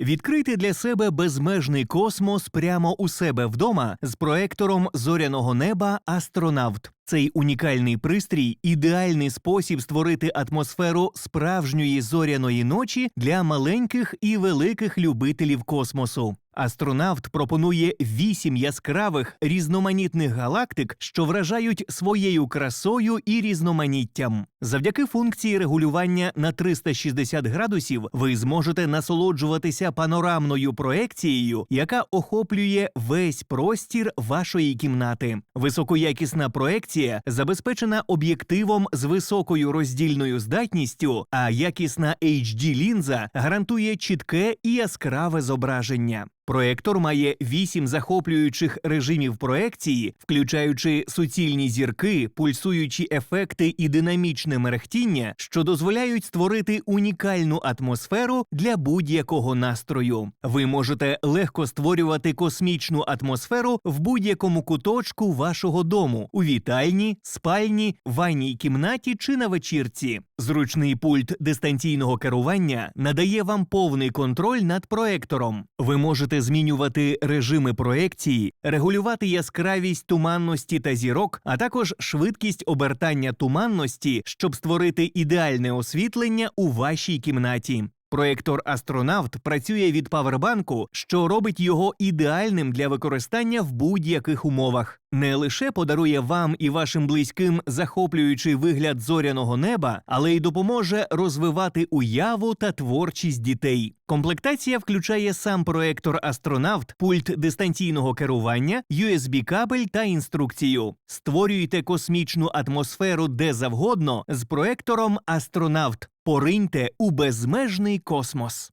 Відкрити для себе безмежний космос прямо у себе вдома з проектором зоряного неба Астронавт. Цей унікальний пристрій ідеальний спосіб створити атмосферу справжньої зоряної ночі для маленьких і великих любителів космосу. Астронавт пропонує вісім яскравих різноманітних галактик, що вражають своєю красою і різноманіттям. Завдяки функції регулювання на 360 градусів ви зможете насолоджуватися панорамною проекцією, яка охоплює весь простір вашої кімнати. Високоякісна проекція забезпечена об'єктивом з високою роздільною здатністю, а якісна HD лінза гарантує чітке і яскраве зображення. Проектор має вісім захоплюючих режимів проекції, включаючи суцільні зірки, пульсуючі ефекти і динамічне мерехтіння, що дозволяють створити унікальну атмосферу для будь-якого настрою. Ви можете легко створювати космічну атмосферу в будь-якому куточку вашого дому у вітальні, спальні, ванній кімнаті чи на вечірці. Зручний пульт дистанційного керування надає вам повний контроль над проектором. Ви можете змінювати режими проекції, регулювати яскравість туманності та зірок, а також швидкість обертання туманності, щоб створити ідеальне освітлення у вашій кімнаті. Проектор Астронавт працює від павербанку, що робить його ідеальним для використання в будь-яких умовах. Не лише подарує вам і вашим близьким захоплюючий вигляд зоряного неба, але й допоможе розвивати уяву та творчість дітей. Комплектація включає сам проектор Астронавт, пульт дистанційного керування, USB-кабель та інструкцію. Створюйте космічну атмосферу де завгодно з проектором Астронавт. Пориньте у безмежний космос.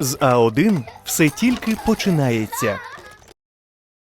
З А1 все тільки починається.